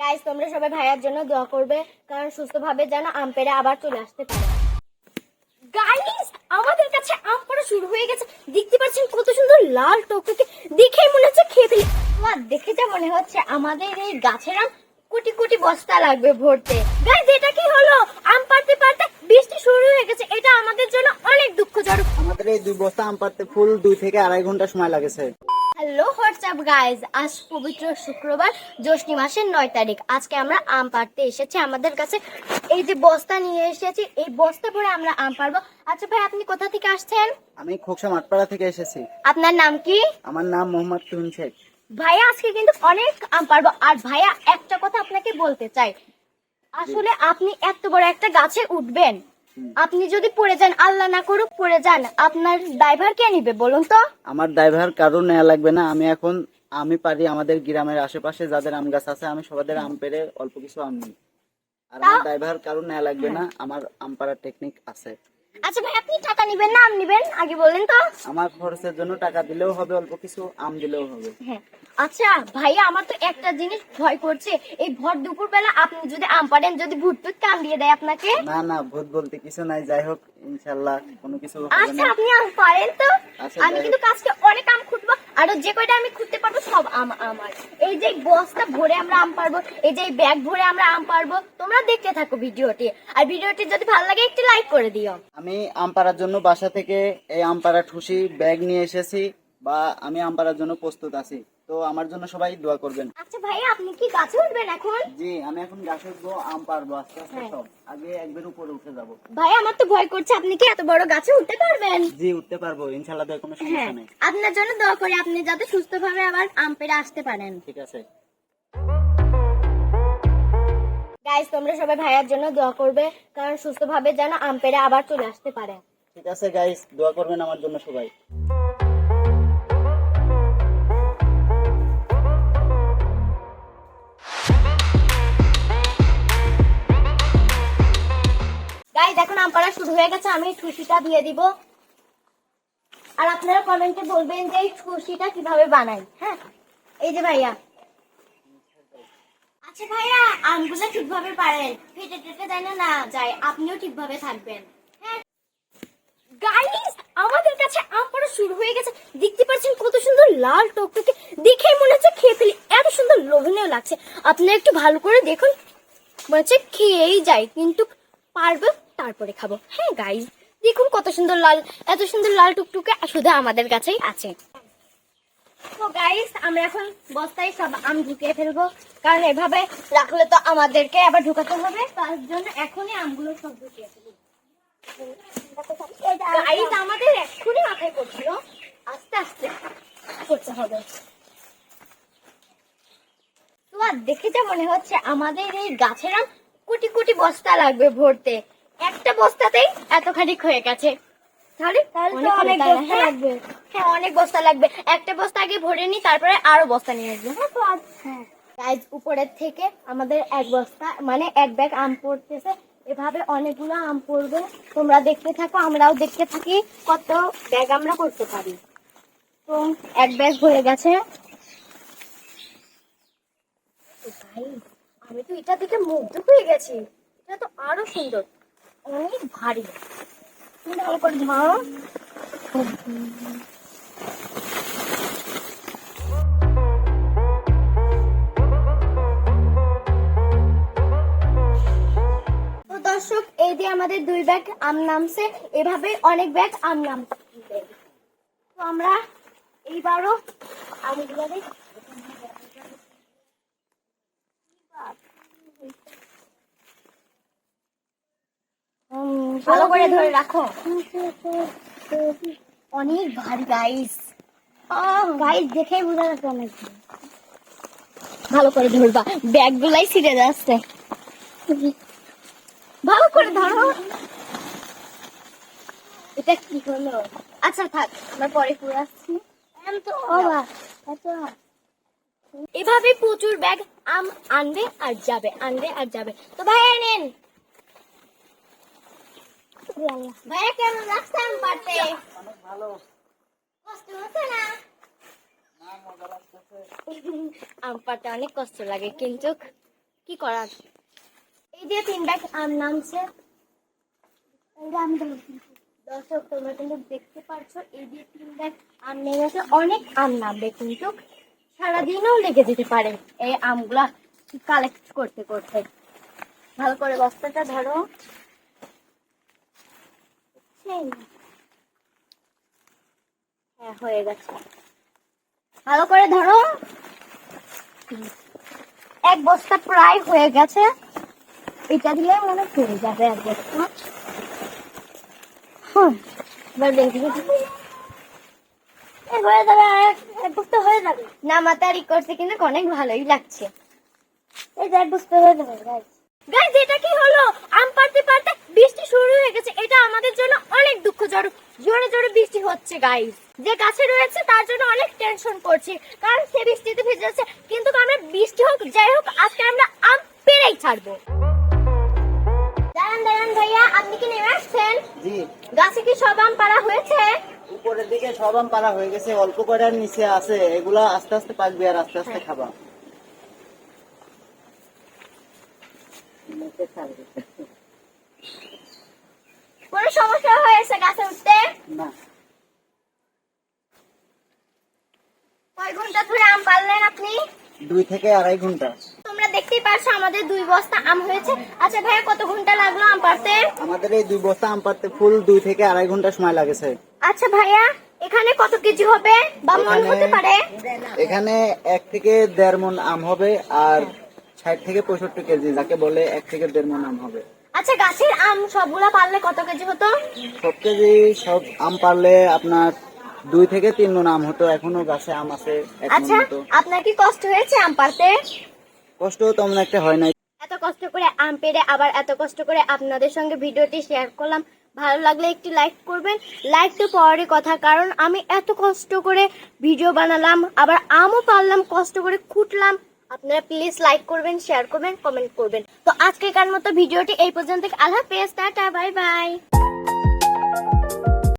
Guys তোমরা সবাই ভাইয়ার জন্য দোয়া করবে, কারণ সুস্থভাবে যেন আম আবার চলে আসতে পারে। গাইস আমাদের কাছে আম পড়া শুরু হয়ে গেছে। দেখতে পাচ্ছেন কত সুন্দর লাল টকটকে। দেখেই মনে হচ্ছে খেয়ে ফেলি আমার দেখে যা মনে হচ্ছে। আমাদের এই গাছের আম কোটি কোটি বস্তা লাগবে ভরতে। গাইস এটা কি হলো? আম পাড়তে পারতে বৃষ্টি শুরু হয়ে গেছে। এটা আমাদের জন্য অনেক দুঃখজনক। আমাদের এই দুই বস্তা আম পাড়তে ফুল দুই থেকে আড়াই ঘণ্টা সময় লাগেছে। হ্যালো হোয়াটসঅ্যাপ গাইজ আজ পবিত্র শুক্রবার জ্যৈষ্ঠী মাসের নয় তারিখ। আজকে আমরা আম পাড়তে এসেছি আমাদের কাছে। এই যে বস্তা নিয়ে এসেছি এই বস্তা পরে আমরা আম পারব আচ্ছা ভাই আপনি কোথা থেকে আসছেন? আমি খোকসা মাঠপাড়া থেকে এসেছি। আপনার নাম কি? আমার নাম মোহাম্মদ তুহিন শেখ। ভাইয়া আজকে কিন্তু অনেক আম পারব আর ভাইয়া একটা কথা আপনাকে বলতে চাই। আসলে আপনি এত বড় একটা গাছে উঠবেন। আপনি যদি পড়ে যান আল্লাহ না করুক পড়ে যান। আপনার ড্রাইভার কে নিবে বলুন তো? আমার ড্রাইভার কারও নেওয়া লাগবে না। আমি এখন আমি পারি আমাদের গ্রামের আশেপাশে যাদের আম গাছ আছে আমি সবাদের আম পেরে অল্প কিছু আম নিই। আর আমার ড্রাইভার কারও নেওয়া লাগবে না। আমার আম পাড়ার টেকনিক আছে। আচ্ছা ভাই আপনি টাকা নেবেন না আম নেবেন আগে বললেন তো। আমার খরচের জন্য টাকা দিলেও হবে অল্প কিছু আম দিলেও হবে। হ্যাঁ। আচ্ছা ভাইয়া আমার তো একটা জিনিস ভয় করছে। এই ভর দুপুর বেলা আপনি যদি আম পারেন যদি ভূত টুত কাম দিয়ে দেয় আপনাকে? না না ভূত বলতে কিছু নাই যাই হোক ইনশাআল্লাহ কোনো কিছু হবে আচ্ছা না। আপনি আম পারেন তো। আচ্ছা, আমি যাই কিন্তু কাজকে অনেক আম খুঁটবো। আর যে কয়টা আমি খুঁজতে পারব সব আম আমার। এই যে বস্তা ভরে আমরা আম পারব, এই যে ব্যাগ ভরে আমরা আম পারব, তোমরা দেখতে থাকো ভিডিওটি। আর ভিডিওটি যদি ভালো লাগে, একটি লাইক করে দিও। আমি আম পাড়ার জন্য বাসা থেকে এই আম পাড়া ঠুসি ব্যাগ নিয়ে এসেছি বা আমি আম পাড়ার জন্য প্রস্তুত আছি। তো আমার জন্য সবাই দোয়া করবেন। আচ্ছা ভাইয়া আপনি কি গাছে উঠবেন এখন? জি আমি এখন গাছে উঠবো আম পারব আস্তে আস্তে হ্যাঁ। সব। আগে একবার উপরে উঠে যাব। ভাই আমার তো ভয় করছে আপনি কি এত বড় গাছে উঠতে পারবেন? জি উঠতে পারব ইনশাল্লাহ তো কোনো হ্যাঁ সমস্যা নেই। আপনার জন্য দোয়া করি আপনি যাতে সুস্থভাবে আবার আম পেড়ে আসতে পারেন। ঠিক আছে। গাইস তোমরা সবাই ভাইয়ার জন্য দোয়া করবে কারণ সুস্থভাবে যেন আম পেড়ে আবার চলে আসতে পারে। ঠিক আছে গাইস দোয়া করবেন আমার জন্য সবাই। গাইস এখন আম পাড়া শুরু হয়ে গেছে আমি খুশিটা দিয়ে দিব। আর আপনারা কমেন্টে বলবেন যে এই খুশিটা কীভাবে বানাই হ্যাঁ? এই যে ভাইয়া। আচ্ছা ভাইয়া আমগুলো ঠিকভাবে পারেন ফেটে টেটে যেন না যায় আপনিও ঠিকভাবে থাকবেন। হ্যাঁ। গাইস আমাদের কাছে আম পড়া শুরু হয়ে গেছে। দেখতে পাচ্ছেন কত সুন্দর লাল টকটকে দেখেই মনে হচ্ছে খেয়ে ফেলি। এত সুন্দর লোভনীয় লাগছে। আপনারা একটু ভালো করে দেখুন। মনে হচ্ছে খেয়েই যাই কিন্তু পারব তারপরে খাব। হ্যাঁ গাইস দেখুন কত সুন্দর লাল, এত সুন্দর লাল টুকটুকে শুধু আমাদের কাছেই আছে। আমরা এখন বস্তায় সব আম ঢুকিয়ে ফেলব। কারণ এভাবে রাখলে তো আমাদেরকে আবার ঢুকাতে হবে। তার জন্য এখনই আমগুলো সব ঢুকিয়ে ফেলব আমাদের এক্ষুনি মাথায় আস্তে আস্তে করতে হবে। তোমার দেখে যা মনে হচ্ছে, আমাদের এই গাছের আম কোটি কোটি বস্তা লাগবে ভরতে। একটা বস্তাতেই এতখানি হয়ে গেছে। তাহলে অনেক বস্তা লাগবে। হ্যাঁ অনেক বস্তা লাগবে। একটা বস্তা আগে ভরে নি তারপরে আরও বস্তা নিয়ে আসবে হ্যাঁ? গাইজ উপরের থেকে আমাদের এক বস্তা মানে এক ব্যাগ আম পড়তেছে। এভাবে অনেকগুলো আম পড়বে। তোমরা দেখতে থাকো আমরাও দেখতে থাকি কত ব্যাগ আমরা করতে পারি। তো এক ব্যাগ ভরে গেছে। আমি তো এটা দেখে মুগ্ধ হয়ে গেছি। এটা তো আরও সুন্দর। অনেক ভারী। তুমি ভালো করে ধরো দর্শক, এই দিয়ে আমাদের দুই ব্যাগ আম নামছে এভাবে অনেক ব্যাগ আম নামছে। তো আমরা এইবারও আমগুলো ভালো করে ধরে রাখো। অনেক ভারী গাইস গাইস দেখেই বোঝা যাচ্ছে অনেক ভালো করে ধরবা। ব্যাগ গুলাই ছিঁড়ে যাচ্ছে। ভালো করে ধরো। এটা কি হলো? আচ্ছা থাক আমরা পরে পুরো আসছি। এভাবে প্রচুর ব্যাগ আম আনবে আর যাবে আনবে আর যাবে। তো ভাই নেন আম পাড়তে অনেক কষ্ট লাগে, কিন্তু কি করার? এই দিয়ে তিন ব্যাগ আম নামছে। যে দর্শক, তোমরা কিন্তু দেখতে পাচ্ছ এই দিয়ে তিন ব্যাগ আম নেমেছে। অনেক আম নামবে, কিন্তু সারাদিনও লেগে যেতে পারে এই আমগুলা কালেক্ট করতে করতে। ভালো করে বস্তাটা ধরো? হ্যাঁ হয়ে গেছে। ভালো করে ধরো। এক বস্তা প্রায় হয়ে গেছে। এটা দিলে মনে হয়ে হয়ে যাবে এক- বস্তা মাতারি করছে কিন্তু অনেক ভালোই লাগছে। যে, এক বস্তা হয়ে যাবে এটা কি হলো আম পারতে পারতে বৃষ্টি শুরু হয়ে গেছে এটা আমাদের জন্য অনেক দুঃখজনক। জোরে জোরে বৃষ্টি হচ্ছে গাইজ যে গাছে রয়েছে তার জন্য অনেক টেনশন করছি। কারণ সে বৃষ্টিতে ভিজে যাচ্ছে। কিন্তু আমরা বৃষ্টি হোক যাই হোক আজকে আমরা আম পেরেই ছাড়বো। দাঁড়ান দাঁড়ান ভাইয়া আপনি কি নেমে আসছেন? জি। গাছে কি সব আম পাড়া হয়েছে? উপরের দিকে সব আম পারা হয়ে গেছে অল্প কয়টার নিচে আছে। এগুলা আস্তে আস্তে পাকবে আর আস্তে আস্তে খাবা। কোনো সমস্যা হয়েছে গাছে উঠতে। কয় ঘণ্টা ধরে আম পারলেন আপনি? দুই থেকে আড়াই ঘণ্টা। তোমরা দেখতেই পারছ আমাদের দুই বস্তা আম হয়েছে। আচ্ছা ভাইয়া কত ঘণ্টা লাগল আম পারতে আমাদের এই দুই বস্তা আম পারতে ফুল দুই থেকে আড়াই ঘণ্টা সময় লাগেছে। আচ্ছা ভাইয়া এখানে কত কেজি হবে? বা মন এখানে- হতে পারে? এখানে এক থেকে দেড় মন আম হবে আর ষাট থেকে পঁয়ষট্টি কেজি যাকে বলে এক থেকে দেড় মন আম হবে। আচ্ছা গাছের আম সবগুলা পারলে কত কেজি হতো? সব কেজি সব আম পারলে আপনার দুই থেকে তিন মন আম হতো। এখনও গাছে আম আছে আচ্ছা আপনার কি কষ্ট হয়েছে আম পারতে? কষ্ট তেমন একটা হয় নাই। এত কষ্ট করে আম পেড়ে আবার এত কষ্ট করে আপনাদের সঙ্গে ভিডিওটি শেয়ার করলাম। ভালো লাগলে একটি লাইক করবেন। লাইক তো পরের কথা কারণ আমি এত কষ্ট করে ভিডিও বানালাম আবার আমও পারলাম কষ্ট করে খুঁটলাম। আপনারা প্লিজ লাইক করবেন শেয়ার করবেন কমেন্ট করবেন। তো আজকে কার মতো ভিডিওটি এই পর্যন্ত আল্লাহ পেস্তা বাই বাই